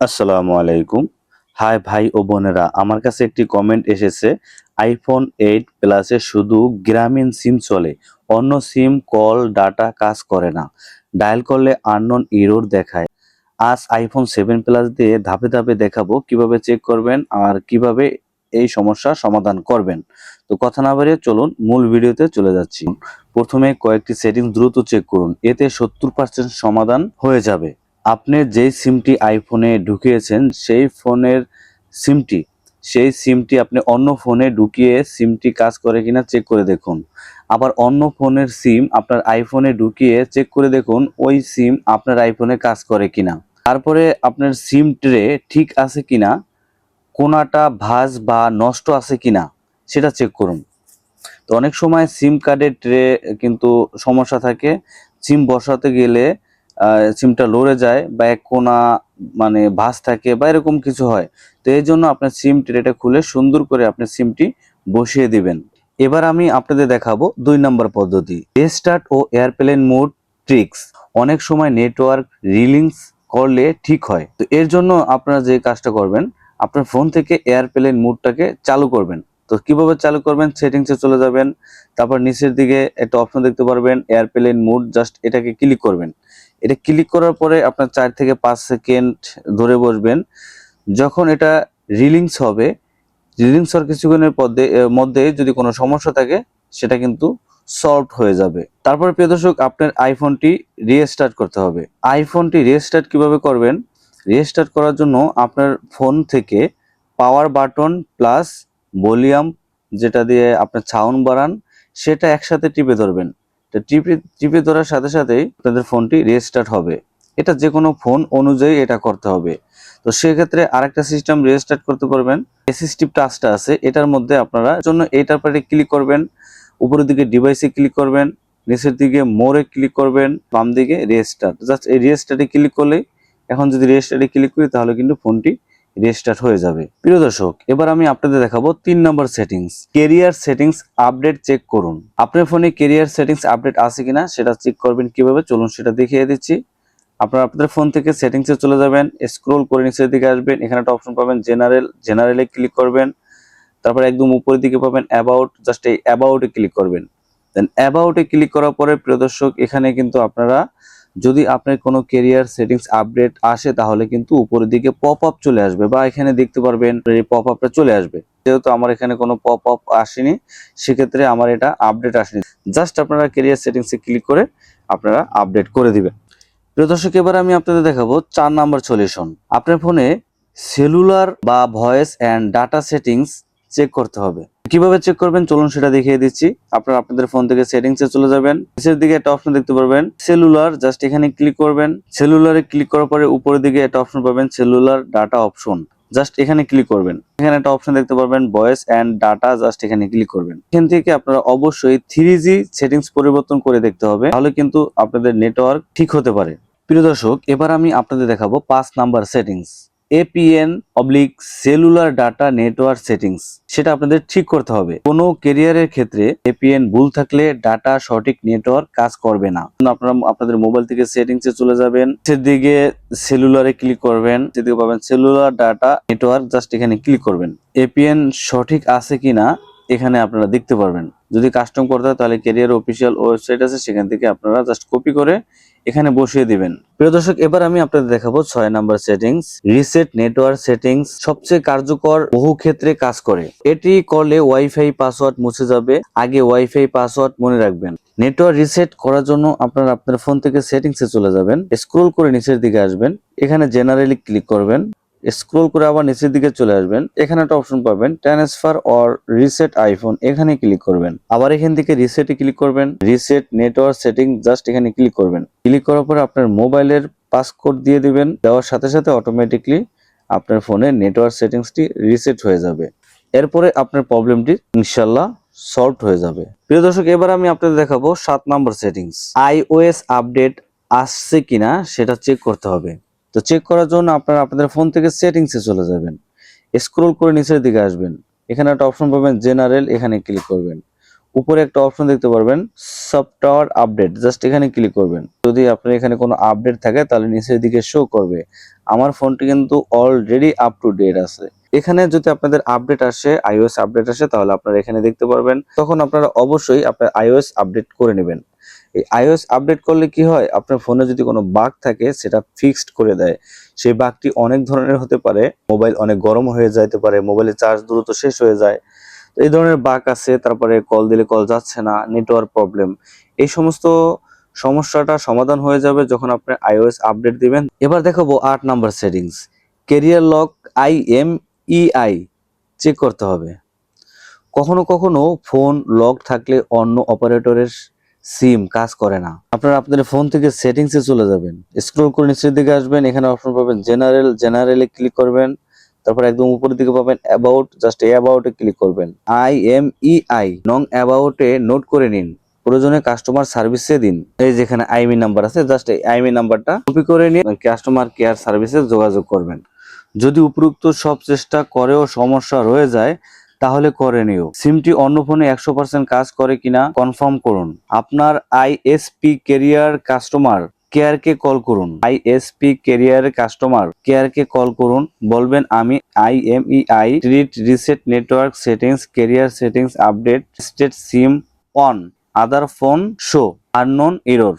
আসসালামু আলাইকুম। হাই ভাই ও বোনেরা, আমার কাছে একটি কমেন্ট এসেছে। আইফোন এইট প্লাসে শুধু গ্রামীণ সিম চলে, অন্য সিম কল ডাটা কাজ করে না। ডায়াল করলে আননোন ইরোর দেখায়। আজ আইফোন সেভেন প্লাস দিয়ে ধাপে ধাপে দেখাবো কীভাবে চেক করবেন আর কীভাবে এই সমস্যার সমাধান করবেন। তো কথা না বাড়িয়ে চলুন মূল ভিডিওতে চলে যাচ্ছি। প্রথমে কয়েকটি সেটিং দ্রুত চেক করুন, এতে সত্তর পার্সেন্ট সমাধান হয়ে যাবে। আপনি যেই সিমটি আইফোনে ঢুকিয়েছেন, সেই ফোনের সিমটি, সেই সিমটি আপনি অন্য ফোনে ঢুকিয়ে সিমটি কাজ করে কিনা চেক করে দেখুন। আবার অন্য ফোনের সিম আপনার আইফোনে ঢুকিয়ে চেক করে দেখুন, ওই সিম আপনার আইফোনে কাজ করে কিনা। তারপরে আপনার সিম ট্রে ঠিক আছে কিনা, কোনাটা ভাঁজ বা নষ্ট আছে কিনা, সেটা চেক করুন। তো অনেক সময় সিম কার্ডের ট্রে কিন্তু সমস্যা থাকে, সিম বসাতে গেলে সিমটা লড়ে যায় বা এক কোনা মানে ভাঁজ থাকে বা এরকম কিছু হয়, তো এই জন্য আপনার সিম ট্রেটা খুলে সুন্দর করে আপনি সিমটি বসিয়ে দিবেন। এবার আমি আপনাদের দেখাবো দুই নম্বর পদ্ধতি রেস্টার্ট ও এয়ারপ্লেন মোড ট্রিক্স অনেক সময় নেটওয়ার্ক রিলিংস করলে ঠিক হয়, তো এর জন্য আপনারা যে কাজটা করবেন, আপনার ফোন থেকে এয়ারপ্লেন মোডটাকে চালু করবেন। তো কীভাবে চালু করবেন সেটিংসে চলে যাবেন, তারপর নিচের দিকে একটা অপশন দেখতে পারবেন এয়ারপ্লেন মোড জাস্ট এটাকে ক্লিক করবেন। এটা ক্লিক করার পরে আপনার চার থেকে পাঁচ সেকেন্ড ধরে বসবেন। যখন এটা রিলিংস হবে রিলিংস হওয়ার কিছুক্ষণের পদে মধ্যে যদি কোনো সমস্যা থাকে, সেটা কিন্তু সলভ হয়ে যাবে। তারপর প্রিয় দর্শক, আপনার আইফোনটি রিস্টার্ট করতে হবে। আইফোনটি রিস্টার্ট কীভাবে করবেন? রিস্টার্ট করার জন্য আপনার ফোন থেকে পাওয়ার বাটন প্লাস ভলিউম যেটা দিয়ে আপনার সাউন্ড বাড়ান, সেটা একসাথে টিপে ধরবেন। তো টিপে টিপে ধরার সাথে সাথেই আপনাদের ফোনটি রিস্টার্ট হবে। এটা যে কোনো ফোন অনুযায়ী এটা করতে হবে। তো সেক্ষেত্রে আরেকটা সিস্টেম রিস্টার্ট করতে পারবেন। অ্যাসিস্টিভ টাচটা আছে, এটার মধ্যে আপনারা জন্য এইটার পরে ক্লিক করবেন। উপরের দিকে ডিভাইসে ক্লিক করবেন। নিচের দিকে মোড়ে ক্লিক করবেন। বাম দিকে রিস্টার্ট জাস্ট এই রিস্টার্টে ক্লিক করলেই এখন যদি রিস্টার্টে ক্লিক করি তাহলে কিন্তু ফোনটি রিস্টার্ট হয়ে যাবে। প্রিয় দর্শক, এবার আমি আপনাদের দেখাবো তিন number settings carrier settings update check করুন। আপনার ফোনে কেরিয়ার সেটিংস আপডেট আছে কিনা সেটা চেক করবেন কীভাবে, চলুন সেটা দেখিয়ে দিচ্ছি। আপনারা আপনাদের ফোন থেকে সেটিংসে চলে যাবেন স্ক্রোল করে নিচের দিকে আসবেন, এখানে একটা অপশন পাবেন জেনারেল জেনারেলে ক্লিক করবেন। তারপর একদম উপরের দিকে পাবেন অ্যাবাউট জাস্ট এই অ্যাবাউটে ক্লিক করবেন। দেন অ্যাবাউটে ক্লিক করার পরে, প্রিয় দর্শক, এখানে কিন্তু আপনারা যদি আপনার কোনো কেরিয়ার সেটিংস আপডেট আসে, তাহলে কিন্তু উপরের দিকে পপ আপ চলে আসবে বা এখানে দেখতে পারবেন এই পপ আপটা চলে আসবে। যেহেতু আমার এখানে কোনো পপ আপ আসেনি, সেক্ষেত্রে আমার এটা আপডেট আসেনি। জাস্ট আপনারা কেরিয়ার সেটিংসে ক্লিক করে আপনারা আপডেট করে দিবেন। প্রিয় দর্শক, এবার আমি আপনাদের দেখাবো চার নাম্বার সলিউশন আপনার ফোনে সেলুলার বা voice and data settings check করতে হবে। কীভাবে চেক করবেন? চলুন সেটা দেখিয়ে দিচ্ছি। আপনারা আপনাদের ফোন থেকে সেটিংস এ চলে যাবেন। নিচের দিকে একটা অপশন দেখতে পারবেন সেলুলার জাস্ট এখানে ক্লিক করবেন। সেলুলারে ক্লিক করার পরে উপরের দিকে একটা অপশন পাবেন সেলুলার ডাটা অপশন জাস্ট এখানে ক্লিক করবেন। এখানে একটা অপশন দেখতে পারবেন ভয়েস অ্যান্ড ডাটা জাস্ট এখানে ক্লিক করবেন। এখান থেকে আপনারা অবশ্যই থ্রি জি সেটিংস পরিবর্তন করে দেখতে হবে, তাহলে কিন্তু আপনাদের নেটওয়ার্ক ঠিক হতে পারে। প্রিয় দর্শক, এবার আমি আপনাদের দেখাবো পাঁচ number settings APN oblique cellular data network settings সেটা আপনাদের ঠিক করতে হবে। কোনো কেরিয়ারের ক্ষেত্রে এপিএন ভুল থাকলে ডাটা সঠিক নেটওয়ার্ক কাজ করবে না। আপনারা আপনাদের মোবাইল থেকে সেটিংস এ চলে যাবেন, সেদিকে সেলুলারে ক্লিক করবেন, সেদিকে পাবেন সেলুলার ডাটা নেটওয়ার্ক জাস্ট এখানে ক্লিক করবেন। এপিএন সঠিক আছে কিনা এখানে আপনারা দেখতে পারবেন। যদি কাস্টম করতে হয় তাহলে ক্যারিয়ার অফিসিয়াল ওয়েবসাইট আছে, সেখান থেকে আপনারা জাস্ট কপি করে এখানে বসিয়ে দিবেন। প্রিয় দর্শক, এবার আমি আপনাদের দেখাবো ছয় number settings reset network settings সবচেয়ে কার্যকর বহু ক্ষেত্রে কাজ করে। এটি করলে ওয়াইফাই পাসওয়ার্ড মুছে যাবে। আগে ওয়াইফাই পাসওয়ার্ড মনে রাখবেন। নেটওয়ার্ক রিসেট করার জন্য আপনারা আপনার ফোন থেকে সেটিংস চলে যাবেন। স্ক্রোল করে নিচের দিকে আসবেন। এখানে জেনারেলি ক্লিক করবেন। স্ক্রোল করে আবার নিচের দিকে চলে আসবেন। এখানে একটা অপশন পাবেন ট্রান্সফার অর রিসেট আইফোন এখানে ক্লিক করবেন। আবার এখান থেকে রিসেটে ক্লিক করবেন। রিসেট নেটওয়ার্ক সেটিং জাস্ট এখানে ক্লিক করবেন। ক্লিক করার পরে আপনার মোবাইলের পাসকোড দিয়ে দিবেন। দেওয়ার সাথে সাথে অটোমেটিকলি আপনার ফোনের নেটওয়ার্ক সেটিংসটি রিসেট হয়ে যাবে। এরপরে আপনার প্রবলেমটি ইনশাল্লাহ সলভ হয়ে যাবে। প্রিয় দর্শক, এবার আমি আপনাদের দেখাবো সাত নম্বর সেটিংস আইওএস আপডেট আসছে কিনা সেটা চেক করতে হবে। তো চেক করার জন্য আপনারা আপনাদের ফোন থেকে সেটিংসে চলে যাবেন। স্ক্রোল করে নিচের দিকে আসবেন। এখানে একটা অপশন পাবেন জেনারেল এখানে ক্লিক করবেন। উপরে একটা অপশন দেখতে পারবেন সফটওয়্যার আপডেট জাস্ট এখানে ক্লিক করবেন। যদি আপনার এখানে কোনো আপডেট থাকে, তাহলে নিচের দিকে শো করবে। আমার ফোনটি কিন্তু অলরেডি আপ টু ডেট আছে। এখানে যদি আপনাদের আপডেট আসে আইওএস আপডেট আসে, তাহলে আপনারা এখানে দেখতে পারবেন। তখন আপনারা অবশ্যই আপনার আইওএস আপডেট করে নেবেন। এই আইওএস আপডেট করলে কি হয়? আপনার ফোনে যদি কোনো বাগ থাকে, সেটা ফিক্সড করে দেয়। সেই বাগটি অনেক ধরনের হতে পারে। মোবাইল অনেক গরম হয়ে যাইতে পারে মোবাইলের চার্জ দ্রুত শেষ হয়ে যায়। তো এই ধরনের বাগ আছে, তারপরে কল দিলে কল যাচ্ছে না নেটওয়ার্ক প্রবলেম এই সমস্ত সমস্যাটা সমাধান হয়ে যাবে যখন আপনি আইওএস আপডেট দিবেন। এবার দেখাবো আট number settings carrier lock I M EI check করতে হবে। কখনো কখনো ফোন লক থাকলে অন্য অপারেটরের সিম, কাজ করে না। আপনারা আপনাদের ফোন থেকে সেটিংসে চলে যাবেন। স্ক্রল করে নিচের দিকে আসবেন, এখানে অপশন পাবেন জেনারেল জেনারেলে ক্লিক করবেন। তারপর একদম উপরের দিকে পাবেন অ্যাবাউট জাস্ট এই অ্যাবাউটে ক্লিক করবেন। আই এম ই আই নং অ্যাবাউটে নোট করে নিন। প্রয়োজনে কাস্টমার সার্ভিসে দিন। এই যেখানে আইমি নাম্বার আছে জাস্ট এই আইমি নাম্বারটা কপি করে নিয়ে কাস্টমার কেয়ার সার্ভিসে যোগাযোগ করবেন। যদি উপরোক্ত সব চেষ্টা করেও সমস্যা রয়ে যায় তাহলে করে নিও। সিমটি অন্য ফোনে একশো পার্সেন্ট কাজ করে কিনা কনফার্ম করুন। আপনার আইএসপি কেরিয়ার কাস্টমার কেয়ারকে কল করুন। আইএসপি কেরিয়ার কাস্টমার কেয়ারকে কল করুন। বলবেন, আমি IMEI treat reset network settings carrier settings update, state SIM on, other phone show unknown error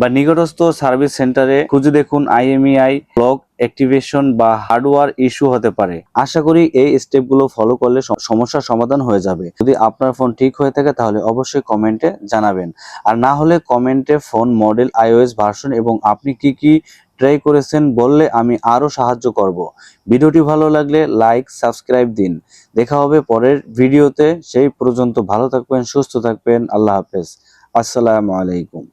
বা নিকটস্থ সার্ভিস সেন্টারে খুঁজে দেখুন আইএমইআই ব্লক অ্যাক্টিভেশন বা হার্ডওয়্যার ইস্যু হতে পারে। আশা করি এই স্টেপগুলো ফলো করলে সমস্যার সমাধান হয়ে যাবে। যদি আপনার ফোন ঠিক হয়ে থাকে তাহলে অবশ্যই কমেন্টে জানাবেন। আর না হলে কমেন্টে ফোন মডেল, আইওএস ভার্সন এবং আপনি কি কি ট্রাই করেছেন বললে আমি আরও সাহায্য করব। ভিডিওটি ভালো লাগলে লাইক, সাবস্ক্রাইব দিন। দেখা হবে পরের ভিডিওতে। সেই পর্যন্ত ভালো থাকবেন, সুস্থ থাকবেন। আল্লাহ হাফেজ। আসসালামু আলাইকুম।